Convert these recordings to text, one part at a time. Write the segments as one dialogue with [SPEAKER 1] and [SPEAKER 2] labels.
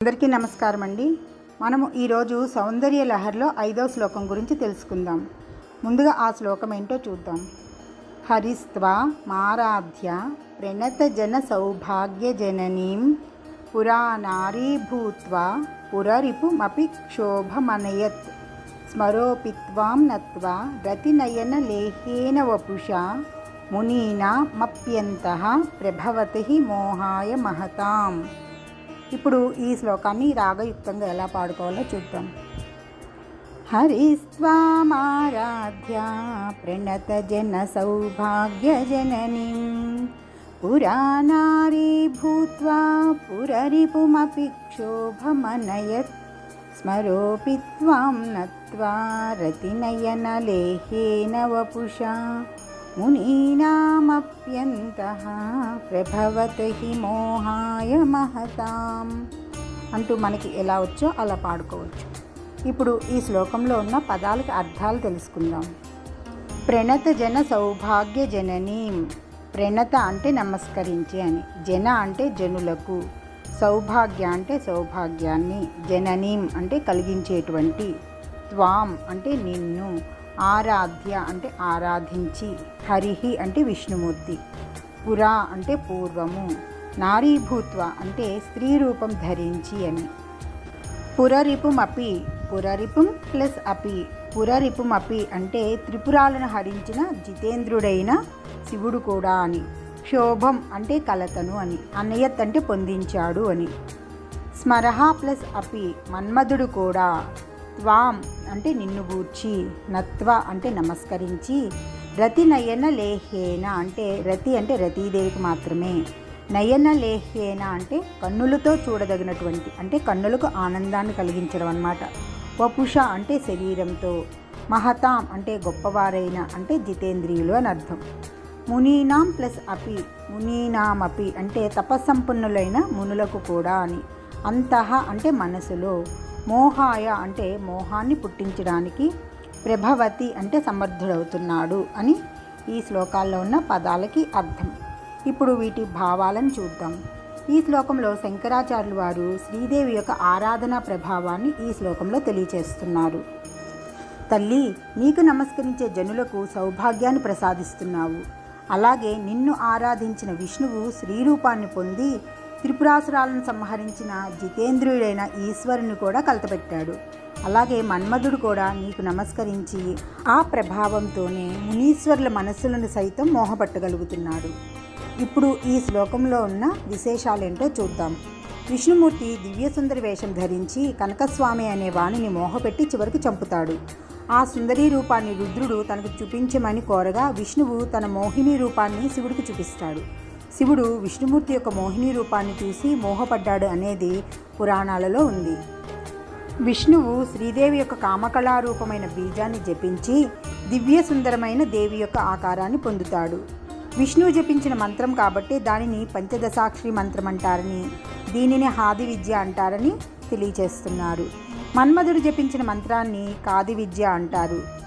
[SPEAKER 1] అందరికీ నమస్కారం అండి. మనము ఈరోజు సౌందర్య లహర్లో ఐదో శ్లోకం గురించి తెలుసుకుందాం. ముందుగా ఆ శ్లోకం ఏంటో చూద్దాం. హరిస్త్వ మారాధ్య ప్రణత జన సౌభాగ్య జననీం పురానారీ భూత్వా పురరిపుమపి క్షోభమనయత్ స్మరోపిత్వాం నత్వ రతినయన లేహేన వపుషా మునీనామప్యంతః ప్రభవతి మోహాయ మహతాం ఇప్పుడు ఈ శ్లోకాన్ని రాగయుక్తంగా ఎలా పాడుకోవాలో చూద్దాం హరిస్వామారాధ్య ప్రణత జన సౌభాగ్య జననీ పురానారీ భూత్వా పురరిపుమపి క్షోభమనయత్ స్మరోపి త్వాం నత్వా రతినయనలేహేన వపుషా మునీనామప్యంతః ప్రభవతి హి మోహాయ మహతాం అంటూ మనకి ఎలా వచ్చో అలా పాడుకోవచ్చు. ఇప్పుడు ఈ శ్లోకంలో ఉన్న పదాలకి అర్థాలు తెలుసుకుందాం. ప్రణత జన సౌభాగ్య జననీం ప్రణత అంటే నమస్కరించి అని జన అంటే జనులకు సౌభాగ్య అంటే సౌభాగ్యాన్ని జననీం అంటే కలిగించేటువంటి త్వాం అంటే నిన్ను ఆరాధ్య అంటే ఆరాధించి హరిహి అంటే విష్ణుమూర్తి పురా అంటే పూర్వము నారీభూత్వ అంటే స్త్రీ రూపం ధరించి అని. పురరిపుం అపి పురరిపుం ప్లస్ అపి పురరిపుం అపి అంటే త్రిపురాలను హరించిన జితేంద్రుడైన శివుడు కూడా అని. క్షోభం అంటే కలతను అని అన్నయత్ అంటే పొందించాడు అని. స్మరహ ప్లస్ అపి మన్మధుడు కూడా త్వాం అంటే నిన్ను గూర్చి నత్వ అంటే నమస్కరించి రతి నయన లేహేన అంటే రతి అంటే రతీదేవికి మాత్రమే. నయన లేహేన అంటే కన్నులతో చూడదగినటువంటి అంటే కన్నులకు ఆనందాన్ని కలిగించడం అన్నమాట. వపుష అంటే శరీరంతో మహతాం అంటే గొప్పవారైన అంటే జితేంద్రియులు అని అర్థం. మునీనాం ప్లస్ అపి మునీనాం అపి అంటే తపస్సంపన్నులైన మునులకు కూడా అని. అంతః అంటే మనసులో మోహాయ అంటే మోహాన్ని పుట్టించడానికి ప్రభవతి అంటే సమర్థుడవుతున్నాడు అని ఈ శ్లోకాల్లో ఉన్న పదాలకి అర్థం. ఇప్పుడు వీటి భావాలను చూద్దాం. ఈ శ్లోకంలో శంకరాచార్యులు వారు శ్రీదేవి యొక్క ఆరాధనా ప్రభావాన్ని ఈ శ్లోకంలో తెలియచేస్తున్నారు. తల్లి నీకు నమస్కరించే జనులకు సౌభాగ్యాన్ని ప్రసాదిస్తున్నావు. అలాగే నిన్ను ఆరాధించిన విష్ణువు శ్రీరూపాన్ని పొంది త్రిపురాసురాలను సంహరించిన జితేంద్రుడైన ఈశ్వరుని కూడా కలతపెట్టాడు. అలాగే మన్మధుడు కూడా నీకు నమస్కరించి ఆ ప్రభావంతోనే మునీశ్వరుల మనస్సులను సైతం మోహపట్టగలుగుతున్నాడు. ఇప్పుడు ఈ శ్లోకంలో ఉన్న విశేషాలేంటో చూద్దాం. విష్ణుమూర్తి దివ్యసుందరి వేషం ధరించి కనకస్వామి అనే వాణిని మోహపెట్టి చివరికి చంపుతాడు. ఆ సుందరీ రూపాన్ని రుద్రుడు తనకు చూపించమని కోరగా విష్ణువు తన మోహిని రూపాన్ని శివుడికి చూపిస్తాడు. శివుడు విష్ణుమూర్తి యొక్క మోహిని రూపాన్ని చూసి మోహపడ్డాడు అనేది పురాణాలలో ఉంది. విష్ణువు శ్రీదేవి యొక్క కామకళారూపమైన బీజాన్ని జపించి దివ్య సుందరమైన దేవి యొక్క ఆకారాన్ని పొందుతాడు. విష్ణువు జపించిన మంత్రం కాబట్టి దానిని పంచదశాక్షరి మంత్రం అంటారని దీనిని హాది విద్య అంటారని తెలియచేస్తున్నారు. మన్మధుడు జపించిన మంత్రాన్ని కాది విద్య అంటారు.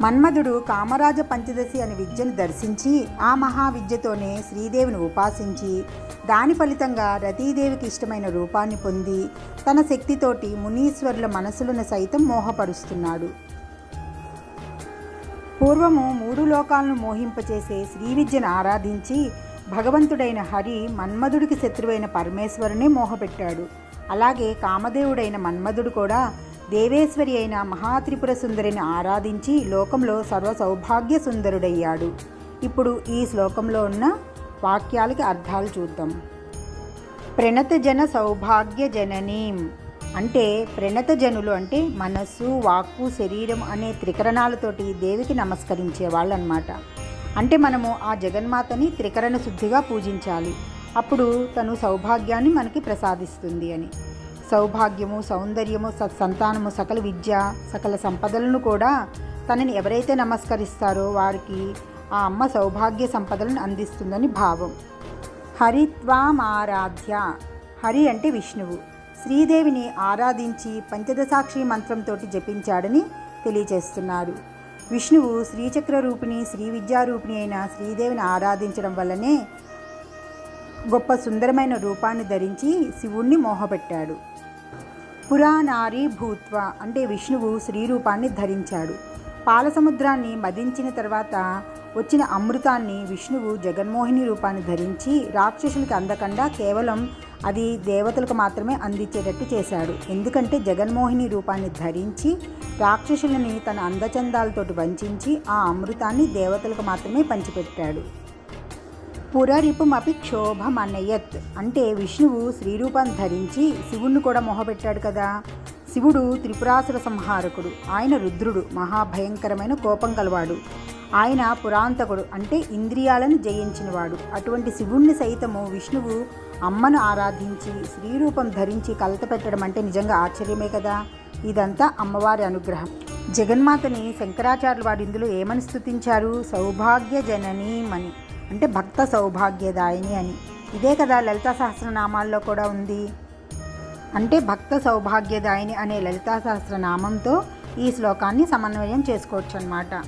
[SPEAKER 1] మన్మధుడు కామరాజ పంచదశి అనే విద్యను దర్శించి ఆ మహావిద్యతోనే శ్రీదేవిని ఉపాసించి దాని ఫలితంగా రతీదేవికి ఇష్టమైన రూపాన్ని పొంది తన శక్తితోటి మునీశ్వరుల మనసులను సైతం మోహపరుస్తున్నాడు. పూర్వము మూడు లోకాలను మోహింపచేసే శ్రీ విద్యను ఆరాధించి భగవంతుడైన హరి మన్మధుడికి శత్రువైన పరమేశ్వరునే మోహపెట్టాడు. అలాగే కామదేవుడైన మన్మధుడు కూడా దేవేశ్వరి అయిన మహాత్రిపుర సుందరిని ఆరాధించి లోకంలో సర్వ సౌభాగ్య సుందరుడయ్యాడు. ఇప్పుడు ఈ శ్లోకంలో ఉన్న వాక్యాలకి అర్థాలు చూద్దాం. ప్రణత జన సౌభాగ్య జననీం. అంటే ప్రణత జనులు అంటే మనస్సు వాక్కు శరీరం అనే త్రికరణాలతోటి దేవికి నమస్కరించే వాళ్ళు అనమాట అంటే మనము ఆ జగన్మాతని త్రికరణ శుద్ధిగా పూజించాలి. అప్పుడు తను సౌభాగ్యాన్ని మనకి ప్రసాదిస్తుంది అని. సౌభాగ్యము సౌందర్యము సంతానము సకల విద్య సకల సంపదలను కూడా తనని ఎవరైతే నమస్కరిస్తారో వారికి ఆ అమ్మ సౌభాగ్య సంపదలను అందిస్తుందని భావం. హరిత్వామారాధ్య హరి అంటే విష్ణువు. శ్రీదేవిని ఆరాధించి పంచదశాక్షి మంత్రంతో జపించాడని తెలియజేస్తున్నారు. విష్ణువు శ్రీచక్ర రూపిణి శ్రీ విద్యారూపిణి అయిన శ్రీదేవిని ఆరాధించడం వల్లనే గొప్ప సుందరమైన రూపాన్ని ధరించి శివుణ్ణి మోహపెట్టాడు. పురాణారి భూత్వ అంటే విష్ణువు శ్రీ రూపాన్ని ధరించాడు. పాలసముద్రాన్ని మదించిన తర్వాత వచ్చిన అమృతాన్ని విష్ణువు జగన్మోహిని రూపాన్ని ధరించి రాక్షసులకి అందకుండా కేవలం అది దేవతలకు మాత్రమే అందించేటట్టు చేశాడు. ఎందుకంటే జగన్మోహిని రూపాన్ని ధరించి రాక్షసులని తన అందచందాలతోటి వంచించి ఆ అమృతాన్ని దేవతలకు మాత్రమే పంచిపెట్టాడు. పురరిపుమపి క్షోభమనయత్ అంటే విష్ణువు శ్రీరూపం ధరించి శివుణ్ణి కూడా మొహపెట్టాడు కదా. శివుడు త్రిపురాసుర సంహారకుడు. ఆయన రుద్రుడు. మహాభయంకరమైన కోపం కలవాడు. ఆయన పురాంతకుడు. అంటే ఇంద్రియాలను జయించినవాడు. అటువంటి శివుణ్ణి సైతము విష్ణువు అమ్మను ఆరాధించి శ్రీరూపం ధరించి కలత పెట్టడం అంటే నిజంగా ఆశ్చర్యమే కదా. ఇదంతా అమ్మవారి అనుగ్రహం. జగన్మాతని శంకరాచార్యులు వారు ఇందులో ఏమని స్థుతించారు సౌభాగ్య జననీమని అంటే భక్త సౌభాగ్యదాయిని అని. ఇదే కదా లలితా సహస్రనామాల్లో కూడా ఉంది. అంటే భక్త సౌభాగ్యదాయిని అనే లలితా సహస్రనామంతో ఈ శ్లోకాన్ని సమన్వయం చేసుకోవచ్చు అన్నమాట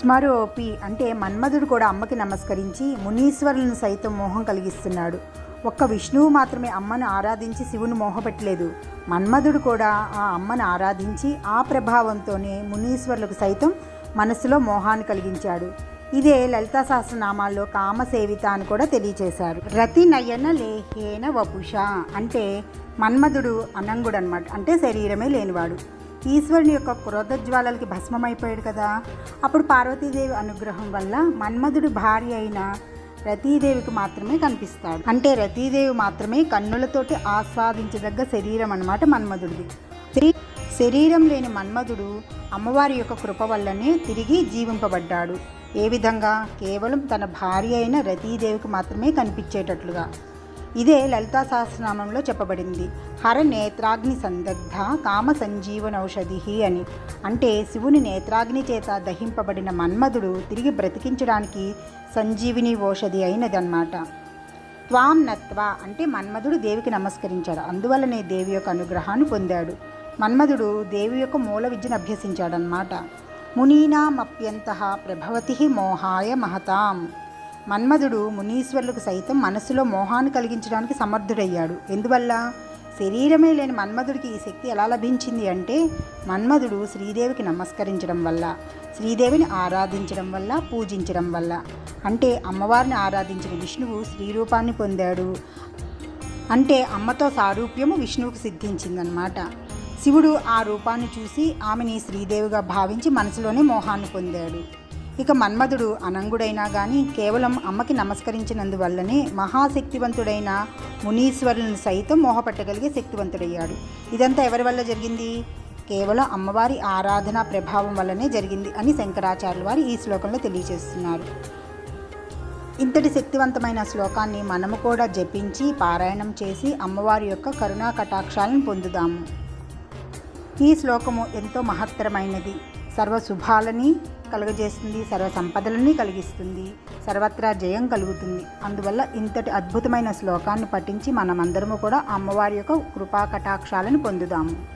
[SPEAKER 1] స్మరోపి అంటే మన్మధుడు కూడా అమ్మకి నమస్కరించి మునీశ్వరులను సైతం మోహం కలిగిస్తున్నాడు. ఒక్క విష్ణువు మాత్రమే అమ్మను ఆరాధించి శివుని మోహపెట్టలేదు. మన్మధుడు కూడా ఆ అమ్మను ఆరాధించి ఆ ప్రభావంతోనే మునీశ్వరులకు సైతం మనసులో మోహాన్ని కలిగించాడు. ఇదే లలితా సహస్రనామాల్లో కామసేవిత అని కూడా తెలియచేశారు. రతి నయన లేహేన వపుష అంటే మన్మధుడు అనంగుడు అనమాట అంటే శరీరమే లేనివాడు. ఈశ్వరుని యొక్క క్రోధజ్వాలలకి భస్మమైపోయాడు కదా. అప్పుడు పార్వతీదేవి అనుగ్రహం వల్ల మన్మధుడు భార్య అయిన రతీదేవికి మాత్రమే కనిపిస్తాడు. అంటే రతీదేవి మాత్రమే కన్నులతోటి ఆస్వాదించదగ్గ శరీరం అన్నమాట మన్మధుడిది. శరీరం లేని మన్మధుడు అమ్మవారి యొక్క కృప వల్లనే తిరిగి జీవింపబడ్డాడు. ఏ విధంగా కేవలం తన భార్య అయిన రతీదేవికి మాత్రమే కనిపించేటట్లుగా. ఇదే లలితా సహస్రనామంలో చెప్పబడింది. హర నేత్రాగ్ని సందగ్ధ కామ సంజీవనౌషధి అని. అంటే శివుని నేత్రాగ్ని చేత దహింపబడిన మన్మధుడు తిరిగి బ్రతికించడానికి సంజీవిని ఔషధి అయినదన్నమాట. త్వాం నత్వ అంటే మన్మధుడు దేవికి నమస్కరించాడు. అందువల్లనే దేవి యొక్క అనుగ్రహాన్ని పొందాడు. మన్మధుడు దేవి యొక్క మూల విద్యను అభ్యసించాడనమాట మునీనామప్యంత ప్రభవతి మోహాయ మహతాం. మన్మధుడు మునీశ్వరులకు సైతం మనస్సులో మోహాన్ని కలిగించడానికి సమర్థుడయ్యాడు. ఎందువల్ల? శరీరమే లేని మన్మధుడికి ఈ శక్తి ఎలా లభించింది అంటే మన్మధుడు శ్రీదేవికి నమస్కరించడం వల్ల శ్రీదేవిని ఆరాధించడం వల్ల పూజించడం వల్ల. అంటే అమ్మవారిని ఆరాధించిన విష్ణువు శ్రీరూపాన్ని పొందాడు. అంటే అమ్మతో సారూప్యము విష్ణువుకు సిద్ధించిందనమాట శివుడు ఆ రూపాన్ని చూసి ఆమెని శ్రీదేవిగా భావించి మనసులోనే మోహాన్ని పొందాడు. ఇక మన్మధుడు అనంగుడైనా కానీ కేవలం అమ్మకి నమస్కరించినందువల్లనే మహాశక్తివంతుడైన మునీశ్వరులను సైతం మోహపట్టగలిగే శక్తివంతుడయ్యాడు. ఇదంతా ఎవరి వల్ల జరిగింది? కేవలం అమ్మవారి ఆరాధన ప్రభావం వల్లనే జరిగింది అని శంకరాచార్యుల వారు ఈ శ్లోకంలో తెలియజేస్తున్నారు. ఇంతటి శక్తివంతమైన శ్లోకాన్ని మనము కూడా జపించి పారాయణం చేసి అమ్మవారి యొక్క కరుణా కటాక్షాలను పొందుదాము. ఈ శ్లోకము ఎంతో మహత్తరమైనది. సర్వ శుభాలని కలుగజేస్తుంది సర్వ సంపదలని కలిగిస్తుంది సర్వత్రా జయం కలుగుతుంది. అందువల్ల ఇంతటి అద్భుతమైన శ్లోకాన్ని పఠించి మనమందరము కూడా అమ్మవారి యొక్క కృపా కటాక్షాలను పొందుదాము.